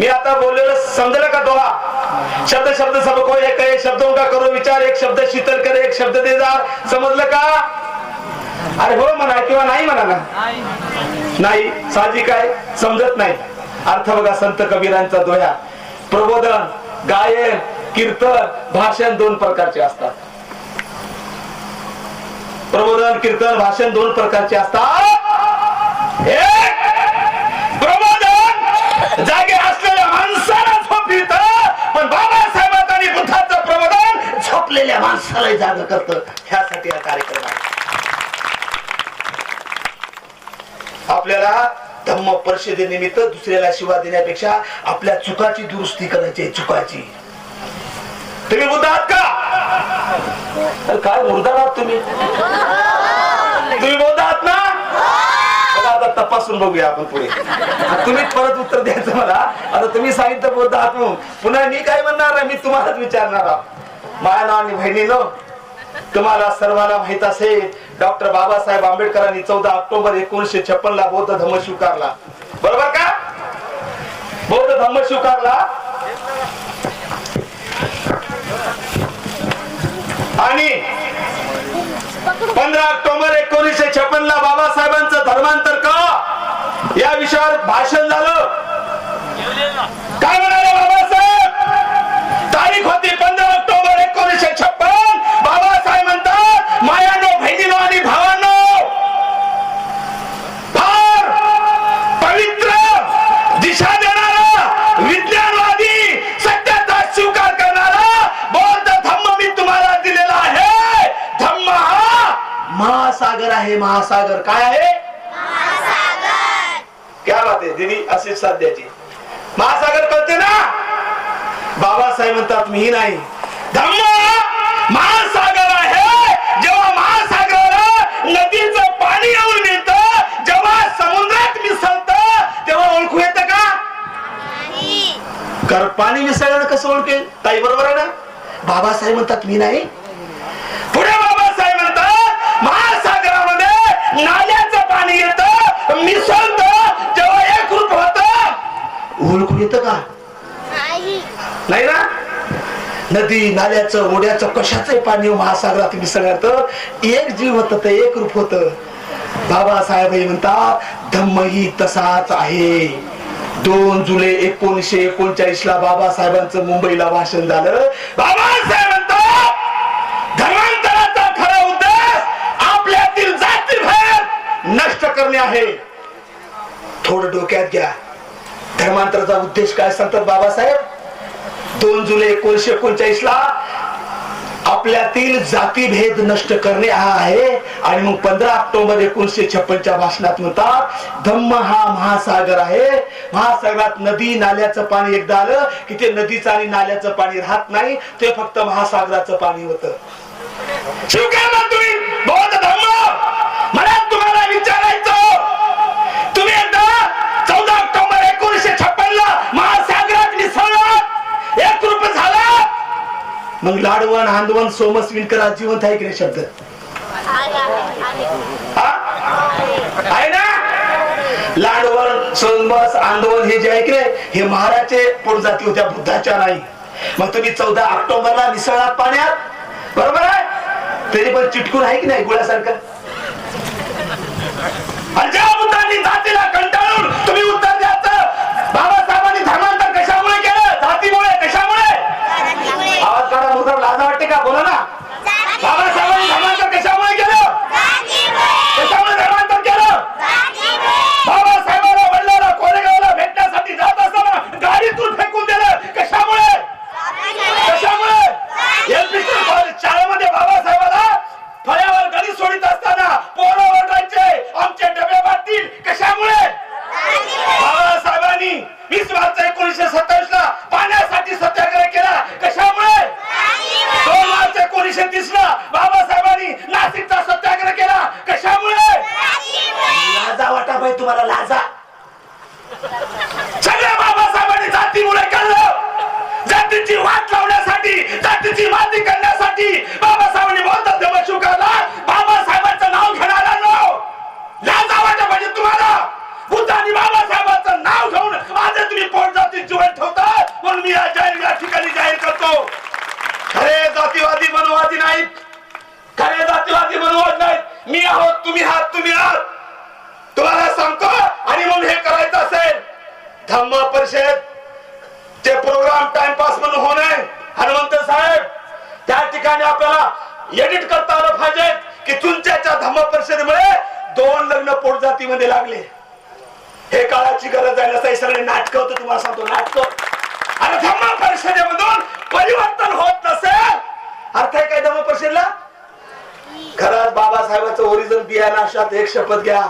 मी आता बोललेलं समजलं का दोहा? शब्द शब्द सबको एक एक शब्दों का करो विचार एक शब्द शीतल करे एक शब्द दे समजलं का? अरे हो म्हणा किंवा नाही म्हणा ना. नाही साहजिक आहे समजत नाही. अर्थ बघा संत कबीरांचा दोया. प्रबोधन गायन कीर्तन भाषण दोन प्रकारचे असतात. प्रबोधन कीर्तन भाषण दोन प्रकारचे असतात एक प्रबोधन जागे असलेल्या पण बाबासाहेबांचं आणि बुद्धाचं प्रबोधन झोपलेल्या माणसाला जाग करत. ह्यासाठी हा कार्यक्रम आहे. आपल्याला धम्म परिषदेनिमित्त दुसऱ्याला शिवा देण्यापेक्षा आपल्या चुकाची दुरुस्ती करायची चुकाची. तुम्ही बुद्ध आहात का? काय मुर्दा आहात तुम्ही? तुम्ही बौद्ध आहात आता तपासून बघूया आपण पुढे. तुम्ही परत उत्तर द्यायचं मला. आता तुम्ही सांगितलं बौद्ध आहात म्हणून पुन्हा मी काय म्हणणार मी तुम्हालाच विचारणार आहोत. माया आणि बहिणीनो तुम्हाला सर्वांना माहीत असेल डॉक्टर बाबासाहेब आंबेडकरांनी चौदा ऑक्टोबर एकोणीशे छप्पन ला बौद्ध धम्म स्वीकारला. बरोबर का? बौद्ध धम्म स्वीकारला. आणि पंधरा ऑक्टोबर एकोणीसशे छप्पन ला बाबासाहेबांचं धर्मांतर का? या विषयावर भाषण झालं. काय म्हणाले बाबासाहेब? तारीख होती पंधरा ऑक्टोबर एकोणीसशे छप्पन बाबासाहेब म्हणतात मायानो बहिणीनो आणि भावांनो फार पवित्र दिशा देणारा विज्ञानवादी सत्याचा स्वीकार करणारा बौद्ध धम्म मी तुम्हाला दिलेला आहे धम्म हा महासागर आहे महासागर काय आहे? क्या बात आहे दिदी अशीच साध्याची. महासागर कळते ना? बाबासाहेब म्हणतात मी नाही. धम्म महासागर आहे. जेव्हा महासागराला नदीचं पाणी येऊन मिळतं जेव्हा समुद्रात मिसळत तेव्हा ओळखू येतं का? कारण पाणी मिसळल्यानं कसं ओळखेल? ताई बरोबर आहे ना? बाबासाहेब म्हणतात मी नाही पुढे बाबासाहेब म्हणतात महासागरामध्ये नाल्याचं पाणी मिसळत जेव्हा एक रूप होत येतं का? नाही ना? नदी नाल्याचं ओढ्याचं कशाचंही पाणी महासागरात मिसळण्यात एक जीव होत ते एक रूप होत. बाबासाहेब हे म्हणतात धम्मही तसाच आहे. दोन जुलै एकोणीशे एकोणचाळीस ला बाबासाहेबांचं मुंबईला भाषण झालं. बाबासाहेब म्हणतात धर्मांतराचा खरा उद्देश आपल्यातील जातीभेद नष्ट करणे आहे. थोडं डोक्यात घ्या. धर्मांतराचा उद्देश काय सांगतात बाबासाहेब? दोन जुलै एकोणीशे एकोणचाळीस ला आपल्यातील जातीभेद नष्ट करणे हा आहे. आणि मग पंधरा ऑक्टोबर एकोणीशे छप्पनच्या भाषणात म्हणतात धम्म हा महासागर आहे. महासागरात नदी नाल्याचं पाणी एकदा आलं की ते नदीचं आणि नाल्याचं पाणी राहत नाही ते फक्त महासागराचं पाणी होतं. तुम्ही बौद्ध धम्म मला तुम्हाला विचारायचं तुम्ही एकदा चौदा ऑक्टोबर एकोणीशे छप्पन ला महासागरात मिसळलात एक रूप झाला मग लाडवण आंदवन सोमस विणकर आज जिवंत आहे की नाही शब्द? आहे ना? लाडवण सोमस आंदोलन हे जे आहे की नाही हे महाराजचे पोटजाती होत्या? बुद्धाच्या नाही. मग तुम्ही चौदा ऑक्टोबरला मिसळलात पाण्यात? बरोबर आहे? तरी पण चिटकून आहे की नाही गोळ्यासारखं? धम्म परिषद ते प्रोग्राम टाइमपास म्हणून होऊ नये. हनुमंत साहेब त्या ठिकाणी आपल्याला एडिट करता आलं पाहिजे की तुमच्याच्या धम्म परिषदेमुळे दोन लग्न पोटजातीमध्ये लागले. हे काळाची गरज आहे नसता सगळे नाटक होतं तुम्हाला सांगतो नाटक. आणि धम्म परिषदेमधून परिवर्तन होत नसेल अर्थ आहे काय धम्म परिषदेला? घरात बाबासाहेबांचं ओरिजिनल बियाणं अशात एक शपथ घ्या.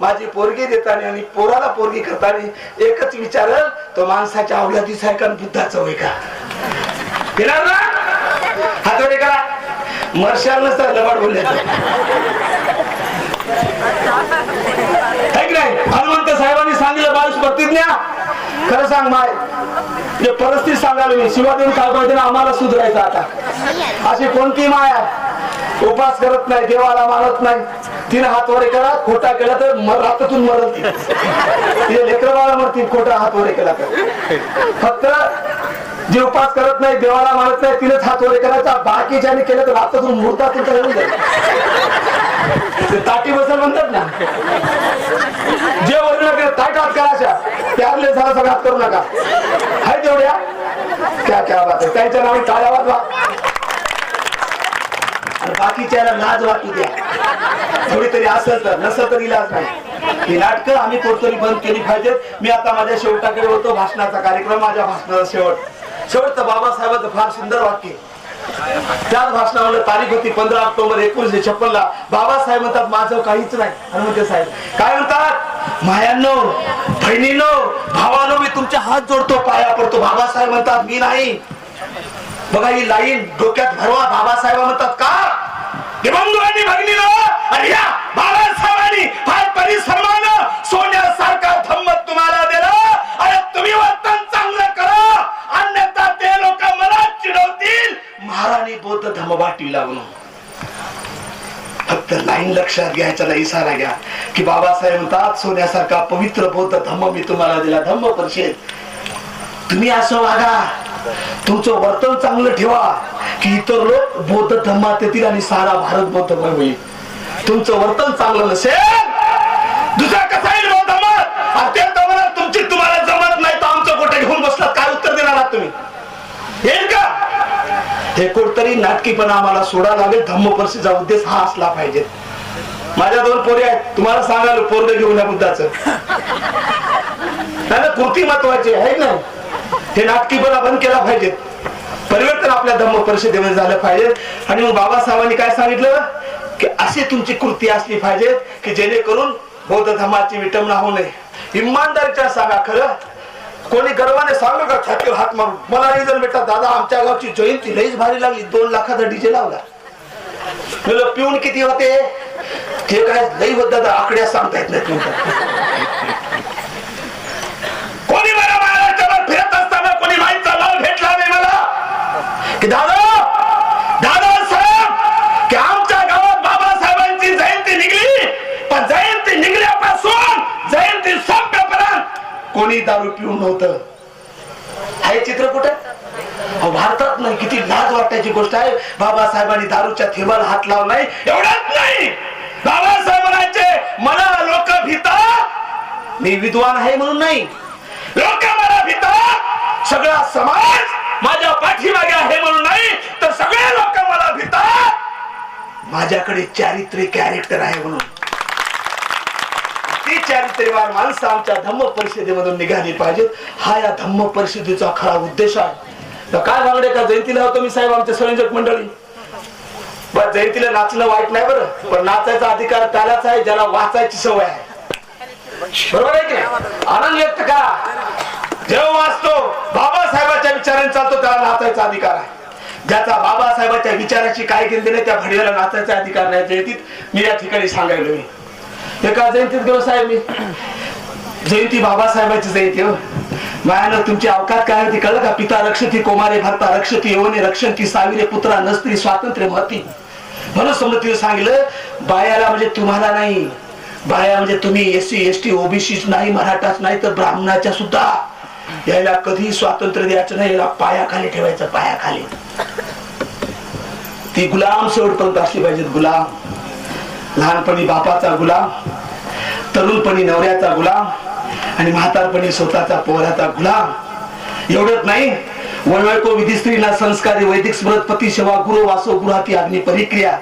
माझी पोरगी देताना आणि पोराला पोरगी करताना एकच विचार तो माणसाच्या अवलादीचा आहे का बुद्धाचं होय का? येणार ना? हातवडे करा. मर्शाल नसतं लबाड बोलले की नाही हनुमंत साहेबांनी सांगितलं बावीस प्रतिज्ञा खरं सांग माय परिस्थिती सांगायला मी शिवाजी काय पाहिजे आम्हाला सुधारायचं आता. अशी कोणती माया? उपास करत नाही देवाला मानत नाही. तिने हातवारे करा खोटा केला तर म- रातातून मरल तिने लेकरबाळा मरतील खोटा हातवरे केला तर. फक्त जे उपास करत नाही देवाला मानत नाही तिनेच हातवारे करायचा. बाकीच्याने केलं तर रातातून मुहूर्तातून तर होऊन जाईल. ते ताटी बसल म्हणतात ना. जे वरील ताटात करायच्या त्यातले झाला सगळं करू नका. हाय तेवढ्या. क्या क्या बात आहे. त्यांच्या नावाने टाळ्या वाजवा. बाकीच्याला लाज वाटू द्या. थोडी तरी असेल तर नसेल तर इलाज नाही. ही नाटकं आम्ही कोणतरी बंद केली पाहिजेत. मी आता माझ्या शेवटाकडे होतो भाषणाचा कार्यक्रम माझ्या भाषणाचा शेवट. शेवट तर बाबासाहेबांचं फार सुंदर वाक्य. त्याच भाषणामध्ये तारीख होती पंधरा ऑक्टोबर एकोणीशे छप्पन ला बाबासाहेब म्हणतात माझं काहीच नाही. हनुमंत साहेब काय म्हणतात? मायांनो बहिणीनो भावानो मी तुमचे हात जोडतो पाया पडतो. बाबासाहेब म्हणतात मी नाही. बघा ही लाईन डोक्यात भरवा. बाबासाहेब म्हणतात का? की बंधू आणि भगिनीनो आणि या बाळासाहेबांनी फार परिश्रमानं सोन्यासारखा धम्मत तुम्हाला दिला. आणि तुम्ही वर्तन चांगलं करा. अन्यथा ते लोक मला चिडवतील. महाराणी बौद्ध धम्म वाटवी म्हणून फक्त लाईन लक्षात घ्यायचा इशारा घ्या. की बाबासाहेब म्हणतात सोन्यासारखा पवित्र बौद्ध धम्म मी तुम्हाला दिला. धम्म परिषद. तुम्ही असं वागा. तुमचं वर्तन चांगलं ठेवा की इतर लोक बौद्ध धर्मात येतील आणि सारा भारत बौद्धमय होईल. तुमचं वर्तन चांगलं नसेल दुसरा कसा येईल बौद्ध धर्मात? तुमची तुम्हाला जमत नाही तर आमचं गोटे घेऊन बसलात काय उत्तर देणार आहात तुम्ही? येईल का? हे कुठतरी नाटकीपणा आम्हाला सोडा लागेल धम्म परिषदेचा उद्देश हा असला पाहिजे. माझ्या दोन पोरे आहेत तुम्हाला सांगाल पोरग घेऊन या बुद्धाचं. नाही कृती महत्वाची आहे ना हे नाटकीपणा बंद केला पाहिजे. परिवर्तन आपल्या धम्म परिषदेमध्ये झालं पाहिजे. आणि मग बाबासाहेबांनी काय सांगितलं? की अशी तुमची कृती असली पाहिजे की जेणेकरून बौद्ध धर्माची विटंबना होऊ नये. इमानदारीच्या सांगा खरं. कोणी गर्वाने सांगू का छातीवर हात मारून? मला नाही भेटला दादा आमच्या गावची जयंती लईच भारी लागली. दोन लाखाचा डीजे लावला. म्हणलं पिऊन किती होते? ते काय लई होत दादा आकड्या सांगता येत नाही कोणी दारू पिऊन नव्हतं आहे चित्र कुठे? भारतात नाही किती लाज वाटायची गोष्ट आहे. बाबासाहेबांनी दारूच्या थेबाला हात लावला नाही एवढाच नाही. बाबासाहेब म्हणायचे मला लोक भीता. मी विद्वान आहे म्हणून नाही. लोक मला भीता. सगळा समाज माझ्या पाठीमागे आहे म्हणून नाही तर सगळे लोक मला भीता. माझ्याकडे चारित्र्य कॅरेक्टर आहे म्हणून. ती माणसं आमच्या धम्म परिषदेमधून निघाली पाहिजेत. हा या धम्म परिषदेचा खरा उद्देश आहे. तर काय मागणे का जयंतीला होतो मी साहेब आमच्या संयोजक मंडळी. बर जयंतीला नाचणं वाईट नाही बरं पण नाचायचा अधिकार त्यालाच आहे ज्याला वाचायची सवय आहे. बरोबर आहे की आनंद व्यक्त करा. जेव्हा वाचतो बाबासाहेबाच्या विचाराने चालतो त्याला नाचायचा अधिकार आहे. ज्याचा बाबासाहेबाच्या विचाराची काय केली नाही त्या भडव्याला नाचायचा अधिकार नाही जयंतीत मी या ठिकाणी सांगायलो मी एका जयंतीत गेलो साहेब मी? जयंती बाबासाहेबांची जयंती हो. मायानं तुमची अवकात काय होती कळलं का? पिता रक्षती कोमारे भरता रक्षती यवने रक्षंती साविरे पुत्रा नसती स्वातंत्र्य मती. म्हणून समृद्धीने सांगितलं बायाला म्हणजे तुम्हाला नाही. बाया म्हणजे तुम्ही S C S T OBC नाही मराठाच नाही तर ब्राह्मणाच्या सुद्धा. यायला कधी स्वातंत्र्य द्यायचं नाही याला पायाखाली ठेवायचं पायाखाली. ती गुलाम शेवटपर्यंत असली पाहिजेत गुलाम. लहानपणी बापाचा गुलाम तरुणपणी नवऱ्याचा गुलाम आणि म्हातारपणी स्वतःचा पोहऱ्याचा गुलाम. एवढंच नाही वनवळको विधी स्त्रीला संस्कारी वैदिक स्मृतपती सेवा गुरु वासो गृहाती अग्नि परिक्रिया